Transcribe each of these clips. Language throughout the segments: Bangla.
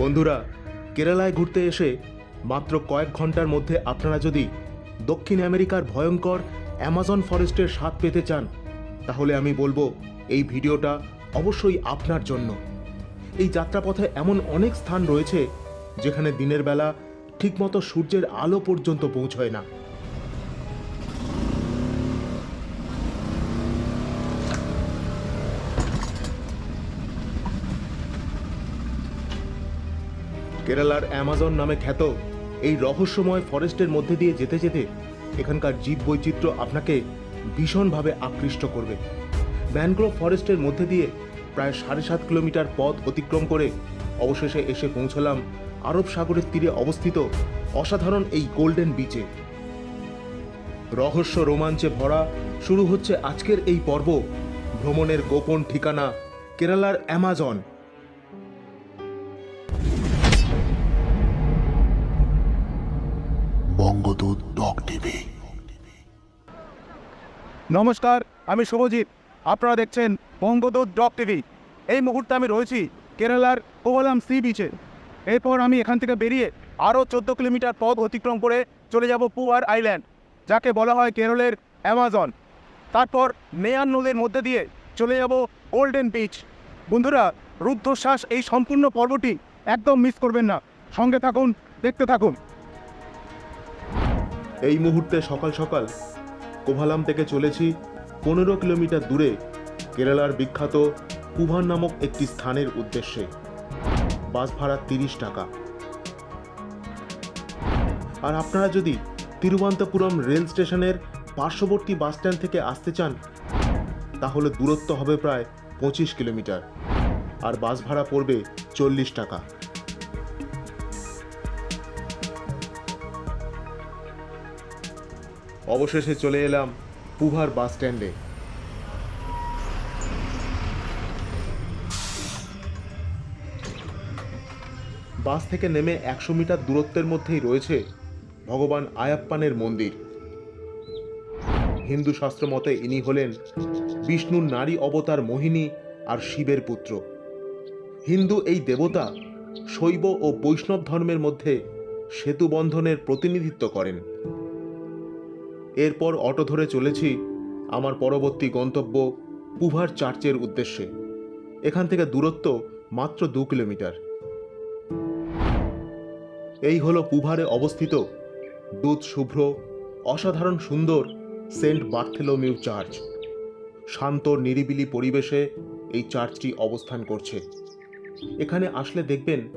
বন্ধুরা, কেরালায় ঘুরতে এসে মাত্র কয়েক ঘণ্টার মধ্যে আপনারা যদি দক্ষিণ আমেরিকার ভয়ঙ্কর অ্যামাজন ফরেস্টের স্বাদ পেতে চান, তাহলে আমি বলব এই ভিডিওটা অবশ্যই আপনার জন্য। এই যাত্রাপথে এমন অনেক স্থান রয়েছে যেখানে দিনের বেলা ঠিকমতো সূর্যের আলো পর্যন্ত পৌঁছয় না। কেরালার অ্যামাজন নামে খ্যাত এই রহস্যময় ফরেস্টের মধ্যে দিয়ে যেতে যেতে এখানকার জীব বৈচিত্র্য আপনাকে ভীষণভাবে আকৃষ্ট করবে। ম্যানগ্রোভ ফরেস্টের মধ্যে দিয়ে প্রায় সাড়ে সাত কিলোমিটার পথ অতিক্রম করে অবশেষে এসে পৌঁছলাম আরব সাগরের তীরে অবস্থিত অসাধারণ এই গোল্ডেন বিচে। রহস্য রোমাঞ্চে ভরা শুরু হচ্ছে আজকের এই পর্ব। ভ্রমণের গোপন ঠিকানা কেরালার অ্যামাজন। টিভি। নমস্কার, আমি শুভজিৎ। আপনারা দেখছেন বঙ্গদূত ডক টিভি। এই মুহূর্তে আমি রয়েছি কেরালার কোভালাম সি বিচে এরপর আমি এখান থেকে বেরিয়ে আরও চোদ্দ কিলোমিটার পথ অতিক্রম করে চলে যাব পুয়ার আইল্যান্ড, যাকে বলা হয় কেরলের অ্যামাজন। তারপর মেয়ান নদের মধ্যে দিয়ে চলে যাব গোল্ডেন বিচ। বন্ধুরা, রুদ্ধশ্বাস এই সম্পূর্ণ পর্বটি একদম মিস করবেন না। সঙ্গে থাকুন, দেখতে থাকুন। এই মুহূর্তে সকাল সকাল কোভালাম থেকে চলেছি পনেরো কিলোমিটার দূরে কেরালার বিখ্যাত কুভান নামক একটি স্থানের উদ্দেশ্যে। বাস ভাড়া তিরিশ টাকা। আর আপনারা যদি তিরুবন্তপুরম রেল স্টেশনের পার্শ্ববর্তী বাসস্ট্যান্ড থেকে আসতে চান, তাহলে দূরত্ব হবে প্রায় পঁচিশ কিলোমিটার। আর বাস ভাড়া পড়বে চল্লিশ টাকা। অবশেষে চলে এলাম পুভার বাস স্ট্যান্ডে। বাস থেকে নেমে একশো মিটার দূরত্বের মধ্যেই রয়েছে ভগবান আয়াপ্পানের মন্দির। হিন্দু শাস্ত্র মতে ইনি হলেন বিষ্ণুর নারী অবতার মোহিনী আর শিবের পুত্র। হিন্দু এই দেবতা শৈব ও বৈষ্ণব ধর্মের মধ্যে সেতু বন্ধনের প্রতিনিধিত্ব করেন। এরপর অটো ধরে চলেছি আমার পরবর্তী গন্তব্য পুভার চার্চের উদ্দেশ্যে। এখান থেকে দূরত্ব মাত্র দু কিলোমিটার। এই হলো পুভারে অবস্থিত দুধ শুভ্র, অসাধারণ সুন্দর সেন্ট বার্থেলোমিউ চার্চ। শান্ত, নিরিবিলি পরিবেশে এই চার্চটি অবস্থান করছে। এখানে আসলে দেখবেন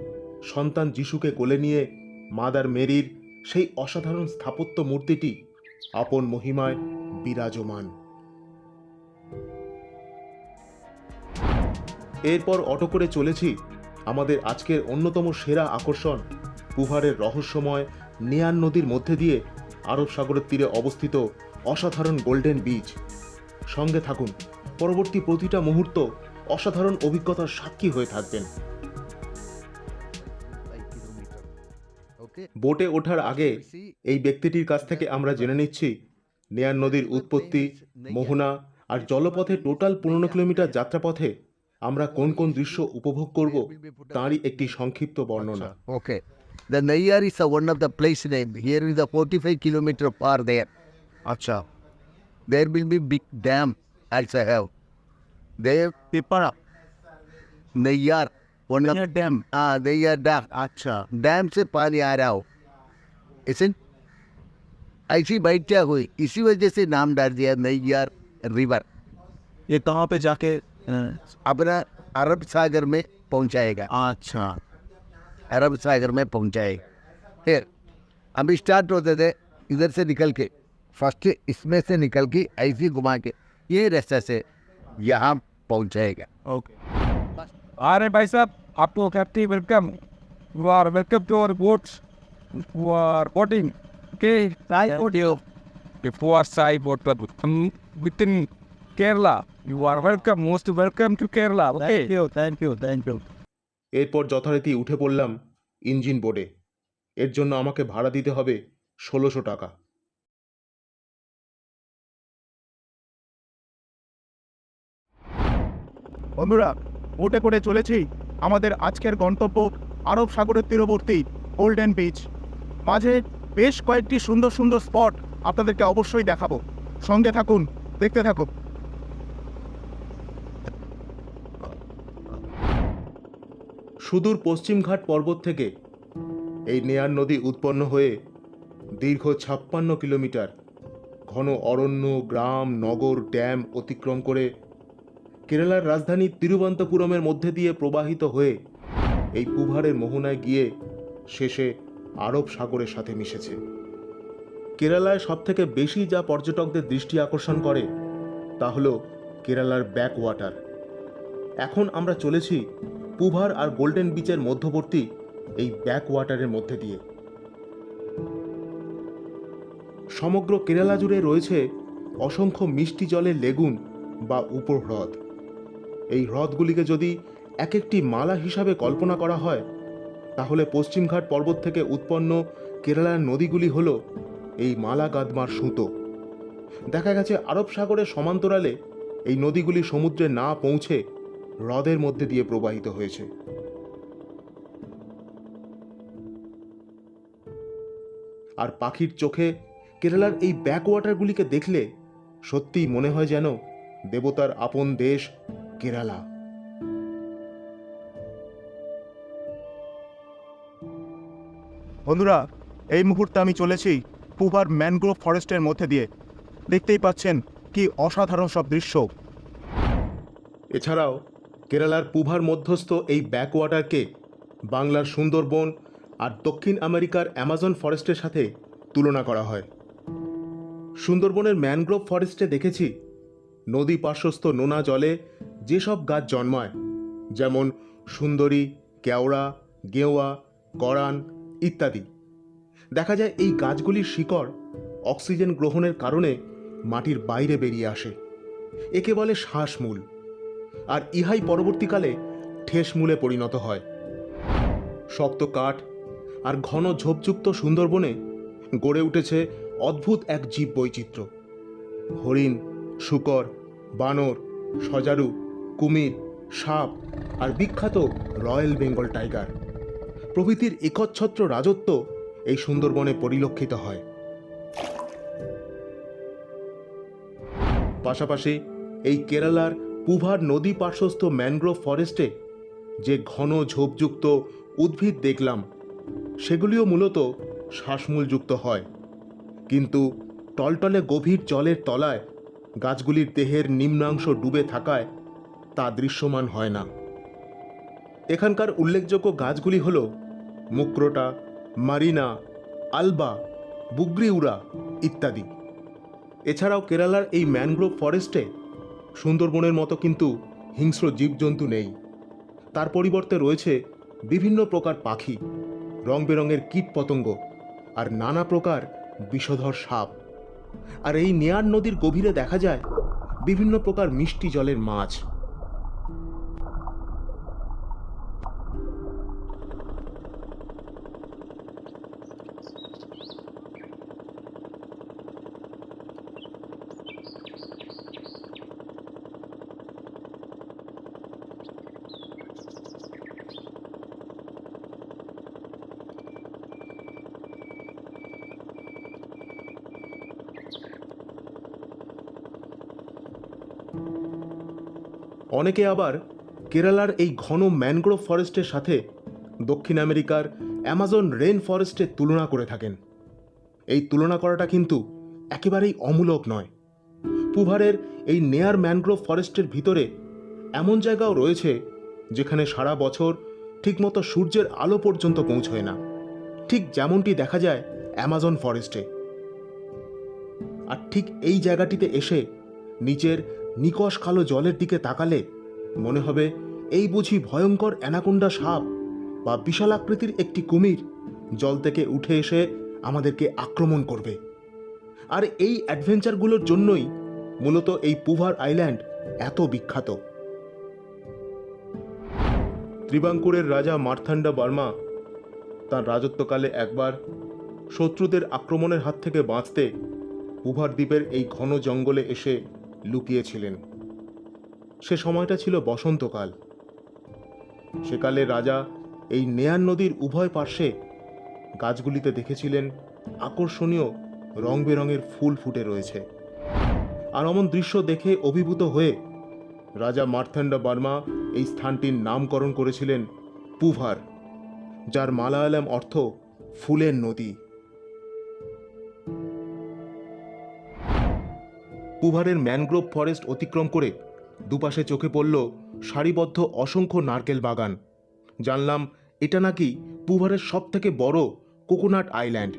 সন্তান যিশুকে কোলে নিয়ে মাদার মেরির সেই অসাধারণ স্থাপত্য মূর্তিটি আপন মহিমায় বিরাজমান। এরপর অটো করে চলেছি আমাদের আজকের অন্যতম সেরা আকর্ষণ পুহারের রহস্যময় নেয়ান নদীর মধ্যে দিয়ে আরব সাগরের তীরে অবস্থিত অসাধারণ গোল্ডেন বিচ। সঙ্গে থাকুন, পরবর্তী প্রতিটা মুহূর্ত অসাধারণ অভিজ্ঞতার সাক্ষী হয়ে থাকবেন। বোটে ওঠার আগে এই ব্যক্তিটির কাছ থেকে আমরা জেনে নিচ্ছি নেয়ার নদীর উৎপত্তি মোহনা আর জলপথে টোটাল পনেরো কিলোমিটার যাত্রাপথে আমরা কোন কোন দৃশ্য উপভোগ করব তারই একটি সংক্ষিপ্ত বর্ণনা Okay. The Nayar is a, one of the place name. Here is a 45 kilometer far there. আচ্ছা there There will be big dam also have. There, পেপারা Nayar. डैम हाँ दैया डैम अच्छा डैम से पानी आ रहा हो ऐसे ऐसी बैठा हुई इसी वजह से नाम डाल दिया नैयर रिवर ये कहाँ पे जाके अपना अरब सागर में पहुँचाएगा अच्छा अरब सागर में पहुँचाएगा फिर हम स्टार्ट होते थे इधर से निकल के फ़र्स्ट इसमें से निकल के ऐसी घुमा के ये रास्ता से यहाँ पहुँचाएगा ओके okay. আরে ভাই সাহেব আপনি happy welcome you are welcome to our boats who are boating okay I audio before I boat within Kerala you are welcome most welcome to Kerala okay thank you thank you thank you এরপর যথারীতি উঠে পড়লাম ইঞ্জিন বোর্ডে এর জন্য আমাকে ভাড়া দিতে হবে ষোলোশো টাকা বন্ধুরা বোটে করে চলেছি আমাদের আজকের গন্তব্য আরব সাগরের তীরবর্তী গোল্ডেন বিচ মাঝে বেশ কয়েকটি সুন্দর সুন্দর স্পট আপনাদেরকে অবশ্যই দেখাবো। সঙ্গে থাকুন, দেখতে থাকুন। সুদূর পশ্চিমঘাট পর্বত থেকে এই নেয়ার নদী উৎপন্ন হয়ে দীর্ঘ ছাপ্পান্ন কিলোমিটার ঘন অরণ্য, গ্রাম, নগর, ড্যাম অতিক্রম করে কেরালার রাজধানী তিরুবন্তপুরমের মধ্যে দিয়ে প্রবাহিত হয়ে এই পুভারের মোহনায় গিয়ে শেষে আরব সাগরের সাথে মিশেছে। কেরালায় সবথেকে বেশি যা পর্যটকদের দৃষ্টি আকর্ষণ করে, তা হলো কেরালার ব্যাক ওয়াটার এখন আমরা চলেছি পুভার আর গোল্ডেন বিচের মধ্যবর্তী এই ব্যাক ওয়াটারের মধ্যে দিয়ে। সমগ্র কেরালা জুড়ে রয়েছে অসংখ্য মিষ্টি জলের লেগুন বা উপহ্রদ এই হ্রদগুলিকে যদি এক একটি মালা হিসাবে কল্পনা করা হয়, তাহলে পশ্চিমঘাট পর্বত থেকে উৎপন্ন কেরালার নদীগুলি হল এই মালা গাদমার সুতো। দেখা গেছে, আরব সাগরের সমান্তরালে এই নদীগুলি সমুদ্রে না পৌঁছে হ্রদের মধ্যে দিয়ে প্রবাহিত হয়েছে। আর পাখির চোখে কেরালার এই ব্যাকওয়াটারগুলিকে দেখলে সত্যিই মনে হয় যেন দেবতার আপন দেশ কেরালা। বন্ধুরা এই মুহূর্তে আমি চলেছি পুবার ম্যানগ্রোভ ফরেস্টের মধ্যে দিয়ে। দেখতেই পাচ্ছেন কি অসাধারণ সব দৃশ্য। এছাড়াও কেরালার পুভার মধ্যস্থ এই ব্যাকওয়াটারকে বাংলার সুন্দরবন আর দক্ষিণ আমেরিকার অ্যামাজন ফরেস্টের সাথে তুলনা করা হয়। সুন্দরবনের ম্যানগ্রোভ ফরেস্টে দেখেছি নদী পার্শ্বস্থ নোনা জলে যেসব গাছ জন্মায়, যেমন সুন্দরী, কেওড়া, গেওয়া, করান ইত্যাদি। দেখা যায় এই গাছগুলির শিকড় অক্সিজেন গ্রহণের কারণে মাটির বাইরে বেরিয়ে আসে। একে বলে শ্বাসমূল। আর ইহাই পরবর্তীকালে ঠেস মূলে পরিণত হয়। শক্ত কাঠ আর ঘন ঝোপযুক্ত সুন্দরবনে গড়ে উঠেছে অদ্ভুত এক জীব বৈচিত্র্য হরিণ, শুকর, বানর, সজারু কুমির, সাপ আর বিখ্যাত রয়্যাল বেঙ্গল টাইগার। প্রভৃতির একচ্ছত্র রাজত্ব এই সুন্দরবনে পরিলক্ষিত হয়। পাশাপাশি এই কেরালার পুভার নদী পার্শ্বস্থ ম্যানগ্রোভ ফরেস্টে যে ঘন ঝোপযুক্ত উদ্ভিদ দেখলাম, সেগুলিও মূলত শ্বাসমূলযুক্ত হয়। কিন্তু টলটলে গভীর জলের তলায় গাছগুলির দেহের নিম্নাংশ ডুবে থাকায় তা দৃশ্যমান হয় না। এখানকার উল্লেখযোগ্য গাছগুলি হল মুক্রোটা, মারিনা, আলবা বুগ্রিউরা ইত্যাদি। এছাড়াও কেরালার এই ম্যানগ্রোভ ফরেস্টে সুন্দরবনের মতো কিন্তু হিংস্র জীবজন্তু নেই। তার পরিবর্তে রয়েছে বিভিন্ন প্রকার পাখি রং বেরঙের কীট পতঙ্গ আর নানা প্রকার বিষধর সাপ। আর এই নেয়ার নদীর গভীরে দেখা যায় বিভিন্ন প্রকার মিষ্টি জলের মাছ। অনেকে আবার কেরালার এই ঘন ম্যানগ্রোভ ফরেস্টের সাথে দক্ষিণ আমেরিকার অ্যামাজন রেন ফরেস্টের তুলনা করে থাকেন। এই তুলনা করাটা কিন্তু একেবারেই অমূলক নয়। পুভারের এই নেয়ার ম্যানগ্রোভ ফরেস্টের ভিতরে এমন জায়গাও রয়েছে যেখানে সারা বছর ঠিকমতো সূর্যের আলো পর্যন্ত পৌঁছয় না। ঠিক যেমনটি দেখা যায় অ্যামাজন ফরেস্টে। আর ঠিক এই জায়গাটিতে এসে নিচের নিকশ কালো জলের দিকে তাকালে মনে হবে, এই বুঝি ভয়ঙ্কর অ্যানাকোন্ডা সাপ বা বিশাল আকৃতির একটি কুমির জল থেকে উঠে এসে আমাদেরকে আক্রমণ করবে। আর এই অ্যাডভেঞ্চারগুলোর জন্যই মূলত এই পুভার আইল্যান্ড এত বিখ্যাত। ত্রিবাঙ্কুরের রাজা মার্থান্ডা বার্মা তার রাজত্বকালে একবার শত্রুদের আক্রমণের হাত থেকে বাঁচতে পুভার দ্বীপের এই ঘন জঙ্গলে এসে লুকিয়েছিলেন। সে সময়টা ছিল বসন্তকাল। সেকালে রাজা এই নেয়ার নদীর উভয় পার্শ্বে গাছগুলিতে দেখেছিলেন আকর্ষণীয় রং বেরঙের ফুল ফুটে রয়েছে। আর অমন দৃশ্য দেখে অভিভূত হয়ে রাজা মার্থান্ড বার্মা এই স্থানটির নামকরণ করেছিলেন পুভার, যার মালায়ালাম অর্থ ফুলের নদী। পুভারের ম্যানগ্রোভ ফরেস্ট অতিক্রম করে দুপাশে চোখে পড়ল সারিবদ্ধ অসংখ্য নারকেল বাগান। জানলাম, এটা নাকি পুভারের সবথেকে বড় কোকোনাট আইল্যান্ড।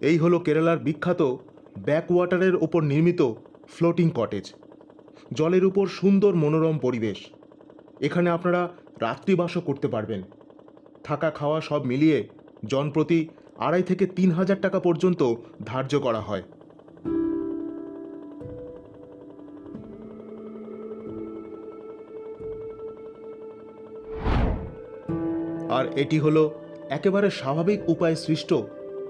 এই হলো কেরালার বিখ্যাত ব্যাকওয়াটারের ওপর নির্মিত ফ্লোটিং কটেজ। জলের উপর সুন্দর মনোরম পরিবেশ। এখানে আপনারা রাত্রিবাসও করতে পারবেন। থাকা খাওয়া সব মিলিয়ে জনপ্রতি আড়াই থেকে তিন হাজার টাকা পর্যন্ত ধার্য করা হয়। এটি হল একেবারে স্বাভাবিক উপায়ে সৃষ্ট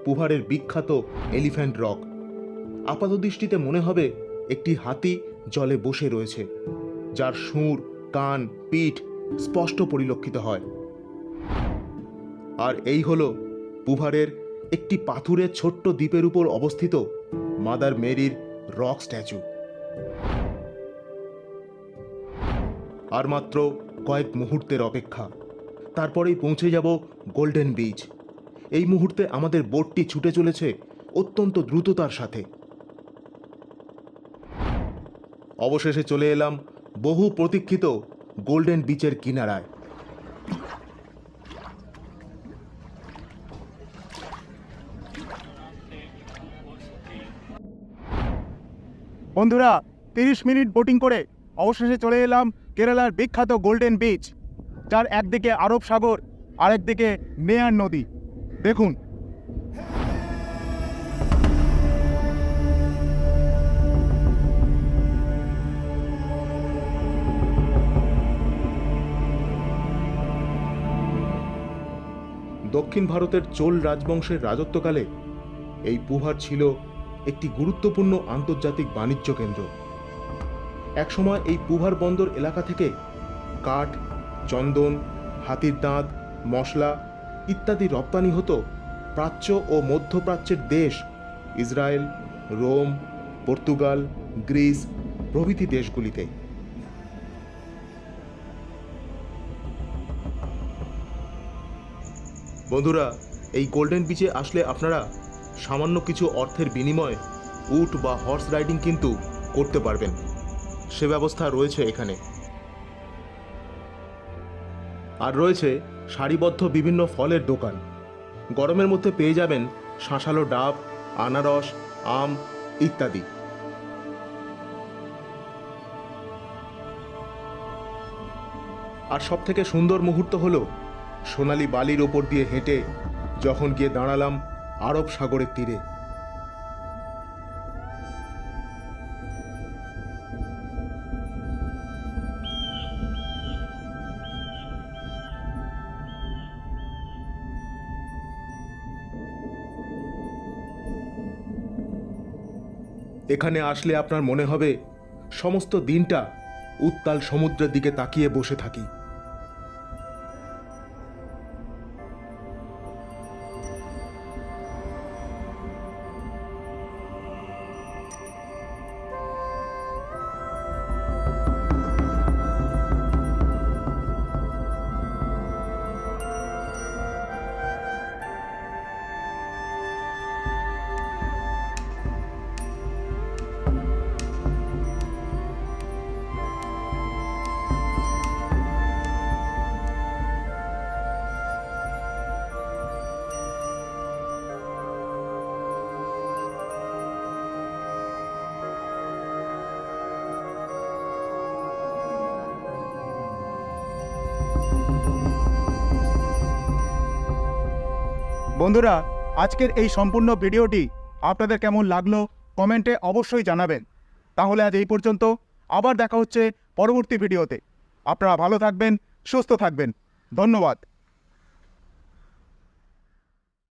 পুহারের বিখ্যাত এলিফ্যান্ট রক। আপাতদৃষ্টিতে মনে হবে একটি হাতি জলে বসে রয়েছে, যার সুর, কান, পিঠ স্পষ্ট পরিলক্ষিত হয়। আর এই হল পুভারের একটি পাথুরের ছোট্ট দ্বীপের উপর অবস্থিত মাদার মেরির রক স্ট্যাচু। আর মাত্র কয়েক মুহূর্তের অপেক্ষা। তারপরেই পৌঁছে যাব গোল্ডেন বিচ এই মুহূর্তে আমাদের বোটটি ছুটে চলেছে অত্যন্ত দ্রুততার সাথে। অবশেষে চলে এলাম বহু প্রতীক্ষিত গোল্ডেন বিচের কিনারায়। বন্ধুরা, তিরিশ মিনিট বোটিং করে অবশেষে চলে এলাম কেরালার বিখ্যাত গোল্ডেন বিচ যার একদিকে আরব সাগর, আরেকদিকে নেয়ার নদী। দেখুন। দক্ষিণ ভারতের চোল রাজবংশের রাজত্বকালে এই পুহার ছিল একটি গুরুত্বপূর্ণ আন্তর্জাতিক বাণিজ্য কেন্দ্র। একসময় এই পুহার বন্দর এলাকা থেকে কাঠ চন্দন, হাতির দাঁত, মশলা ইত্যাদি রপ্তানি হতো প্রাচ্য ও মধ্যপ্রাচ্যের দেশ ইসরায়েল, রোম, পর্তুগাল, গ্রিস প্রভৃতি দেশগুলিতে। বন্ধুরা, এই গোল্ডেন বিচে আসলে আপনারা সামান্য কিছু অর্থের বিনিময়ে উট বা হর্স রাইডিং কিন্তু করতে পারবেন। সে ব্যবস্থা রয়েছে এখানে। আর রয়েছে সারিবদ্ধ বিভিন্ন ফলের দোকান। গরমের মধ্যে পেয়ে যাবেন শাঁসালো ডাব, আনারস, আম ইত্যাদি। আর সব থেকে সুন্দর মুহূর্ত হলো সোনালি বালির ওপর দিয়ে হেঁটে যখন গিয়ে দাঁড়ালাম আরব সাগরের তীরে। এখানে আসলে আপনার মনে হবে সমস্ত দিনটা উত্তাল সমুদ্রের দিকে তাকিয়ে বসে থাকি। বন্ধুরা, আজকের এই সম্পূর্ণ ভিডিওটি আপনাদের কেমন লাগল কমেন্টে অবশ্যই জানাবেন। তাহলে আজ এই পর্যন্ত আবার দেখা হচ্ছে পরবর্তী ভিডিওতে। আপনারা ভালো থাকবেন, সুস্থ থাকবেন। ধন্যবাদ।